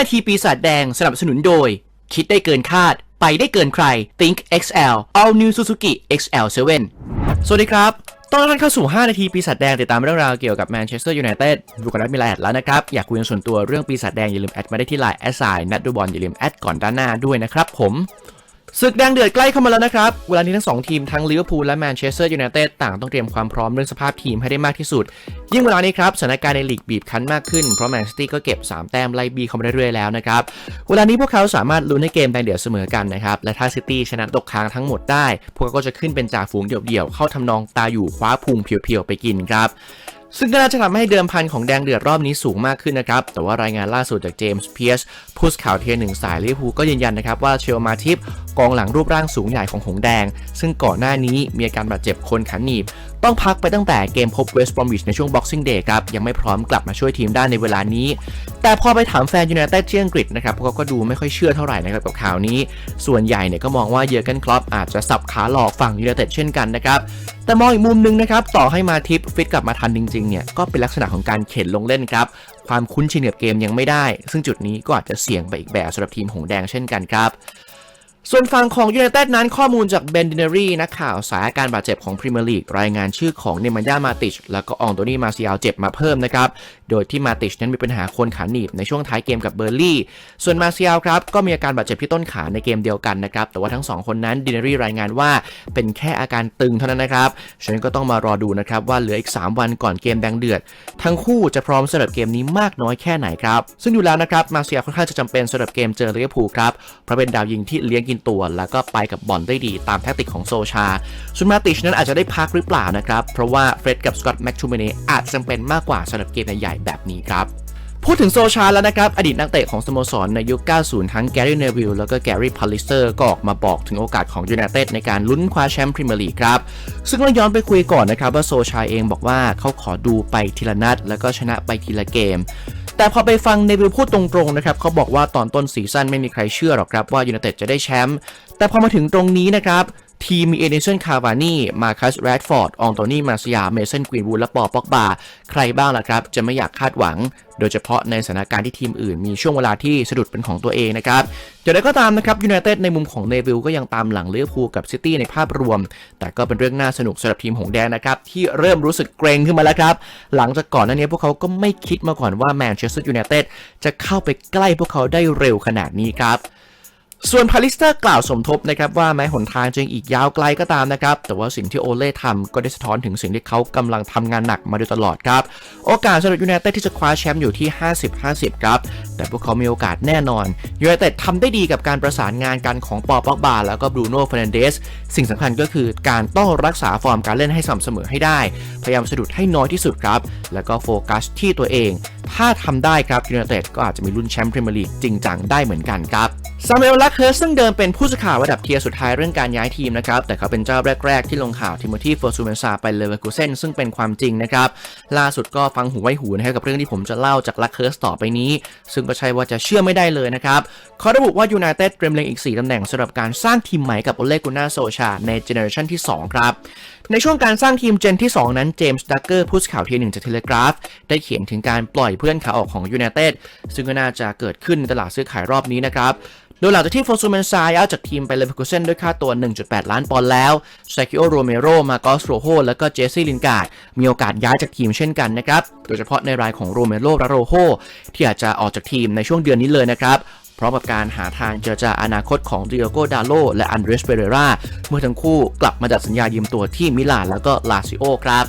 5 นาทีปีศาจแดงสนับสนุนโดย คิดได้เกินคาด ไปได้เกินใคร Think XL All New Suzuki XL7 สวัสดีครับตอนนั้นเข้าสู่ 5 นาทีปีศาจแดง ติดตามเรื่องราวเกี่ยวกับแมนเชสเตอร์ยูไนเต็ดดูกันัดมิลาแอดแล้วนะครับ อยากคุยกันส่วนตัวเรื่องปีศาจแดงอย่าลืมแอดมาได้ที่ไลน์แอดไซน์นัดดูบอลอย่าลืมแอดก่อนด้านหน้าด้วยนะครับผม ศึกแดงเดือดใกล้เข้ามาแล้วนะครับ เวลานี้ทั้งสองทีมทั้งลิเวอร์พูลและแมนเชสเตอร์ยูไนเต็ดต่างต้องเตรียมความพร้อมเรื่องสภาพทีมให้ได้มากที่สุด ยิ่งเวลานี้ครับสถานการณ์ในลีกบีบคั้นมากขึ้น เพราะแมนซิตี้ก็เก็บ 3 แต้มไล่บีเข้ามาเรื่อยๆแล้วนะครับ เวลานี้พวกเขาสามารถลุ้นให้เกมแดงเดือดเสมอกันนะครับ และถ้าซิตี้ชนะตกค้างทั้งหมดได้ พวกเขาก็จะขึ้นเป็นจ่าฝูงเดี่ยวๆเข้าทำนองตาอยู่คว้าพุงเพียวๆไปกินครับ ซึ่งก็น่าจะทำให้เดิมพันของแดงเดือดรอบนี้สูงมากขึ้นนะครับ แต่ว่ารายงานล่าสุดจากเจมส์เพียสผู้สื่อข่าวเทียหนึ่งสายลิเวอร์พูลก็ยืนยันนะครับว่าเชลมาทิปกองหลังรูปร่างสูงใหญ่ของหงแดง ซึ่งก่อนหน้านี้มีอาการบาดเจ็บคนขันหนีบ ต้องพักไปตั้งแต่เกมพบเวสต์บรอมวิชในช่วง Boxing Day ครับ ยังไม่พร้อมกลับมาช่วยทีมได้ในเวลานี้ แต่พอไปถามแฟนยูไนเต็ดที่อังกฤษนะครับเขาก็ดูไม่ค่อยเชื่อเท่าไหร่นะครับกับข่าวนี้ ส่วนใหญ่เนี่ยก็มองว่าเยอร์เกนคลอปอาจจะสับขาหลอกฝั่งยูไนเต็ดเช่นกันนะครับ แต่มองอีกมุมหนึงนะครับต่อให้มาทิปฟิตกลับมาทันจริงๆเนี่ยก็เป็นลักษณะของการเข็นลงเล่นครับความคุ้นชินกับเกมยังไม่ได้ ซึ่งจุดนี้ก็อาจจะเสี่ยงไปอีกแบบสำหรับทีมหงแดงเช่นกันครับส่วนฝั่งของยูไนเต็ดนั้นข้อมูลจากเบนดินารีนักข่าวสายอาการบาดเจ็บของพรีเมียร์ลีกรายงานชื่อของเนมันยามาติช แล้วก็อองโตนี่มาซิอาลเจ็บมาเพิ่มนะครับ โดยที่มาติชนั้นมีปัญหาคนขาหนีบในช่วงท้ายเกมกับเบอร์ลี่ ส่วนมาเซิอาลครับก็มีอาการบาดเจ็บที่ต้นขาในเกมเดียวกันนะครับ แต่ว่าทั้งสองคนนั้นดิน e รีรายงานว่าเป็นแค่อาการตึงเท่านั้นนะครับ ฉะนั้นก็ต้องมารอดูนะครับว่าเหลืออีก 3 วันก่อนเกมแดงเดือด ทั้งคู่จะพร้อมสำหรับเกมนี้มากน้อยแค่ไหนครับ ซึ่งอยู่แล้วนะครับมาเซิอาลค่อนข้างจะจำเป็นสำหรับเกมเจอลิเวอร์พูลครับเพราะเป็นดาวยิงที่เลี้ยงกินตัว แล้วก็ไปกับบอลได้ดีตามแทคติกของโซชาส่วนมาติชนั้นอาจจะได้พักหรือเปล่านะครับเพราะว่าเฟร็ดกับสกอตแม็กชูเมเนอาจจำเป็นมากกว่าสำหรับเกมใหญ่แบบนี้ครับพูดถึงโซชาแล้วนะครับ อดีตนักเตะของสโมสรในยุค 90 ทั้งแกรี่เนวิลแล้วก็แกรี่พาลิสเตอร์ก็ออกมาบอกถึงโอกาสของยูไนเต็ดในการลุ้นคว้าแชมป์พรีเมียร์ลีกครับ ซึ่งเราย้อนไปคุยก่อนนะครับ ว่าโซชาเองบอกว่าเขาขอดูไปทีละนัด แล้วก็ชนะไปทีละเกม แต่พอไปฟังเนวิลพูดตรงๆนะครับเขาบอกว่าตอนต้นซีซั่นไม่มีใครเชื่อหรอกครับว่ายูไนเต็ดจะได้แชมป์แต่พอมาถึงตรงนี้นะครับ ทีมมีเอเดนสันคาวานีมาคัสแรดฟอร์ด อองโตนี่มาสยาเมสันกรีนวูดและปอปอกบา ใครบ้างล่ะครับ จะไม่อยากคาดหวัง โดยเฉพาะในสถานการณ์ที่ทีมอื่น มีช่วงเวลาที่สะดุดเป็นของตัวเองนะครับอย่างไรก็ตามนะครับยูไนเต็ดในมุมของเนวิลก็ยังตามหลังเลิเวอร์พูกับซิตี้ในภาพรวม แต่ก็เป็นเรื่องน่าสนุกสำหรับทีมหงแดงนะครับที่เริ่มรู้สึกเกรงขึ้นมาแล้วครับ หลังจากก่อนหน้านี้พวกเขาก็ไม่คิดมาก่อนว่าแมนเชสเตอร์ยูไนเต็ดจะเข้าไปใกล้พวกเขาได้เร็วขนาดนี้ครับ ส่วนพาลิสเตอร์กล่าวสมทบนะครับว่าแม้หนทางจะยังอีกยาวไกลก็ตามนะครับ แต่ว่าสิ่งที่โอเล่ทำก็ได้สะท้อนถึงสิ่งที่เขากำลังทำงานหนักมาโดยตลอดครับ โอกาสสำหรับยูไนเต็ดที่จะคว้าแชมป์อยู่ที่ 50-50 ครับ แต่พวกเขามีโอกาสแน่นอนยูไนเต็ดทำได้ดีกับการประสานงานกันของปอป็อกบาแล้วก็บรูโน่เฟรนเดสสิ่งสำคัญก็คือการต้องรักษาฟอร์มการเล่นให้สม่ำเสมอให้ได้ พยายามสะดุดให้น้อยที่สุดครับ แล้วก็โฟกัสที่ตัวเอง ถ้าทำได้ครับยูไนเต็ดก็อาจจะมีลุ้นแชมป์พรีเมียร์ลีกจริงจังได้เหมือนกันครับซามูเอลลักเคิร์สซึ่งเดิมเป็นผู้สื่อข่าวระดับเทียร์สุดท้ายเรื่องการย้ายทีมนะครับ แต่เขาเป็นเจ้าแรก ๆ ที่ลงข่าวทิโมธีเฟอร์ซูเมนซาไปเลเวอร์กูเซนซึ่งเป็นความจริงนะครับ ล่าสุดก็ฟังหูไว้หูนะครับกับเรื่องที่ผมจะเล่าจากลักเคิร์สต่อไปนี้ ซึ่งก็ใช่ว่าจะเชื่อไม่ได้เลยนะครับเขาระบุว่ายูไนเต็ดเตรียมเล็งอีก 4ตำแหน่งสำหรับการสร้างทีมใหม่กับโอเลกุน่าโซชาในเจเนอเรชันที่ 2 ครับ ในช่วงการสร้างทีมเจนที่ 2 นั้นเจมส์ดักเกอร์ผู้สื่อข่าวทีหนึ่งจากเทเลกราฟได้เขียนถึงการปล่อยเพื่อนขาออกของยูไนเต็ดซึ่งก็น่าจะเกิดขึ้นในตลาดซื้อขายรอบนี้นะครับ โดยหลังจากที่โฟซูเมนซายย้ายจากทีมไปเลเวอร์คูเซนด้วยค่าตัว 1.8 ล้านปอนด์แล้วซาคิโอโรเมโร มาโกสโรโฮและก็เจสซี่ลินการ์ดมีโอกาสย้ายจากทีมเช่นกันนะครับ โดยเฉพาะในรายของโรเมโรและโรโฮที่อาจจะออกจากทีมในช่วงเดือนนี้เลยนะครับพร้อมกับการหาทางเจรจาอนาคตของดิโอโกดาโลและอันเดรสเปเรราเมื่อทั้งคู่กลับมาจัดสัญญายืมตัวที่มิลานแล้วก็ลาซิโอครับ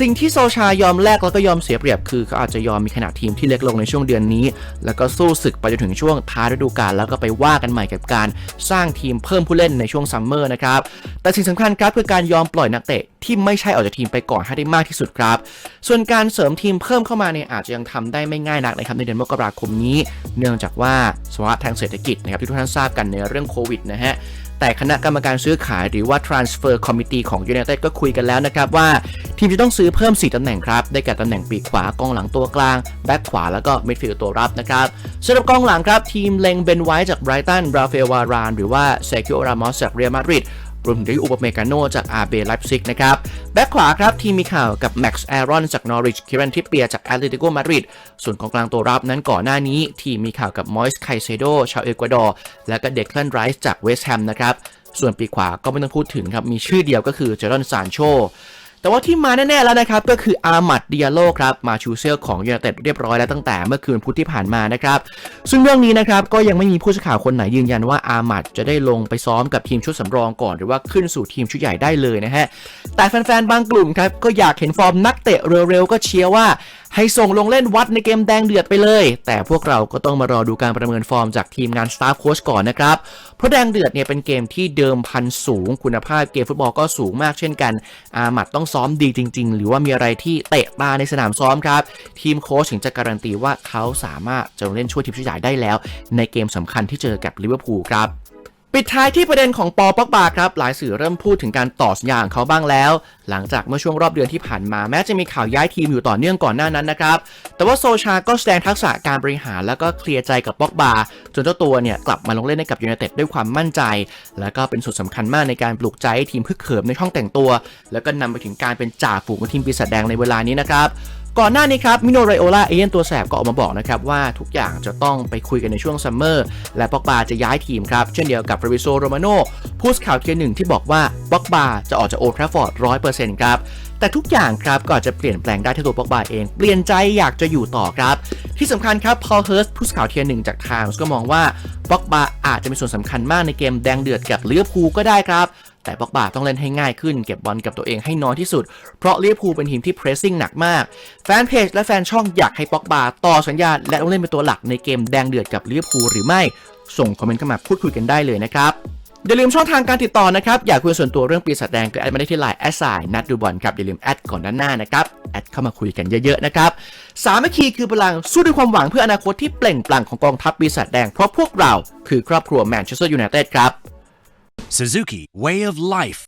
สิ่งที่โซชายอมแลกแล้วก็ยอมเสียเปรียบคือเขาอาจจะยอมมีขนาดทีมที่เล็กลงในช่วงเดือนนี้ แล้วก็สู้ศึกไปจนถึงช่วงท้ายฤดูกาลแล้วก็ไปว่ากันใหม่กับการสร้างทีมเพิ่มผู้เล่นในช่วงซัมเมอร์นะครับแต่สิ่งสำคัญครับคือการยอมปล่อยนักเตะที่ไม่ใช่ออกจากทีมไปก่อนให้ได้มากที่สุดครับ ส่วนการเสริมทีมเพิ่มเข้ามาเนี่ยอาจจะยังทำได้ไม่ง่ายนักนะครับในเดือนมกราคมนี้ เนื่องจากว่าสภาวะทางเศรษฐกิจนะครับที่ทุกท่านทราบกันในเรื่องโควิดนะฮะ แต่คณะกรรมการซื้อขายหรือว่า transfer committee ของ United ก็คุยกันแล้วนะครับว่า ทีมจะต้องซื้อเพิ่ม 4ตำแหน่งครับ ได้แก่ตำแหน่งปีกขวากองหลังตัวกลาง แบ็คขวาแล้วก็มิดฟิลด์ตัวรับนะครับสำหรับกองหลังครับ ทีมเล็งเบนไว้จากไบรตันบราเฟลวารานหรือว่าเซคิโอรามอสจากเรอัลมาดริด รวมถึงได้อุปเมกาโนจากอาเบไลป์ซิกนะครับแบ็คขวาครับทีมมีข่าวกับแม็กซ์แอรอนจากนอริชคิรันทิปเปียจากแอตเลติโกมาดริดส่วนกองกลางตัวรับนั้นก่อนหน้านี้ ทีมมีข่าวกับมอยส์ไคเซโดชาวเอกวาดอร์และก็เดคลันไรส์จากเวสต์แฮมนะครับส่วนปีขวาก็ไม่ต้องพูดถึงครับมีชื่อเดียวก็คือเจอรอนซานโช แต่ว่าที่มาแน่ๆแล้วนะครับก็คืออามัดเดียโลครับมาชูเซลของยูไนเต็ดเรียบร้อยแล้วตั้งแต่เมื่อคืนพุธที่ผ่านมานะครับซึ่งเรื่องนี้นะครับก็ยังไม่มีผู้สื่อข่าวคนไหนยืนยันว่าอามัดจะได้ลงไปซ้อมกับทีมชุดสำรองก่อน หรือว่าขึ้นสู่ทีมชุดใหญ่ได้เลยนะฮะแต่แฟนๆบางกลุ่มครับก็อยากเห็นฟอร์มนักเตะเร็วๆก็เชียร์ว่า ให้ส่งลงเล่นวัดในเกมแดงเดือดไปเลย แต่พวกเราก็ต้องมารอดูการประเมินฟอร์มจากทีมงานสตาฟโค้ชก่อนนะครับ เพราะแดงเดือดเนี่ยเป็นเกมที่เดิมพันสูง คุณภาพเกมฟุตบอลก็สูงมากเช่นกัน อาหมัดต้องซ้อมดีจริง ๆ หรือว่ามีอะไรที่เตะตาในสนามซ้อมครับ ทีมโค้ชถึงจะการันตีว่าเขาสามารถจะลงเล่นช่วยทีมชุดใหญ่ได้แล้ว ในเกมสำคัญที่เจอกับลิเวอร์พูลครับ ปิดท้ายที่ประเด็นของปอปอกบาครับ หลายสื่อเริ่มพูดถึงการต่อสัญญาของเขาบ้างแล้ว หลังจากเมื่อช่วงรอบเดือนที่ผ่านมาแม้จะมีข่าวย้ายทีมอยู่ต่อเนื่องก่อนหน้านั้นนะครับ แต่ว่าโซชาก็แสดงทักษะการบริหารแล้วก็เคลียร์ใจกับปอกบาจนเจ้าตัวเนี่ยกลับมาลงเล่นให้กับยูไนเต็ดด้วยความมั่นใจ และก็เป็นส่วนสำคัญมากในการปลุกใจใทีมพึกเขิมในช่องแต่งตัว แล้วก็นำไปถึงการเป็นจ่าฝูงของทีมปีศาจแดงในเวลานี้นะครับ ก่อนหน้านี้ครับมิโนไรโอลาเอเย่นตัวแสบก็ออกมาบอกนะครับว่าทุกอย่างจะต้องไปคุยกันในช่วงซัมเมอร์และปอกบาจะย้ายทีมครับ เช่นเดียวกับฟรวิโซโรมาโนผู้สื่อข่าวเทียหนึ่งที่บอกว่าปอกบาจะออกจากโอทราฟอร์ดร้อยเปอร์เซ็นต์ครับ แต่ทุกอย่างครับก็อาจะเปลี่ยนแปลงได้ที่ตัวป็อกบาเอง เปลี่ยนใจอยากจะอยู่ต่อครับ ที่สำคัญครับพอลเฮิร์สผู้สื่อข่าวเทียร์หนึ่งจากไทมส์ก็มองว่าป็อกบาอาจจะมีส่วนสำคัญมากในเกมแดงเดือดกับเลิเวอร์พูลก็ได้ครับแต่บ็อกบาต้องเล่นให้ง่ายขึ้น เก็บบอลกับตัวเองให้น้อยที่สุด เพราะเลิเวอร์พูลเป็นทีมที่เพรสซิ่งหนักมาก แฟนเพจและแฟนช่องอยากให้บ็อกบาต่อสัญญาและต้องเล่นเป็นตัวหลักในเกมแดงเดือดกับเลิเวอร์พูลหรือไม่ ส่งคอมเมนต์เข้ามาพูดคุยกันได้เลยนะครับ อย่าลืมช่องทางการติดต่อนะครับ อยากคุยส่วนตัวเรื่องปีศาจแดงก็แอดมาได้ที่ไลน์แอดไซน์นัดดูบอลครับ อย่าลืมแอดก่อนด้านหน้านะครับ แอดเข้ามาคุยกันเยอะๆนะครับ สามัคคีคือพลังสู้ด้วยความหวังเพื่ออนาคตที่เปล่งปลั่งของกองทัพปีศาจแดง เพราะพวกเราคือครอบครัวแมนเชสเตอร์ยูไนเต็ดครับ Suzuki Way of Life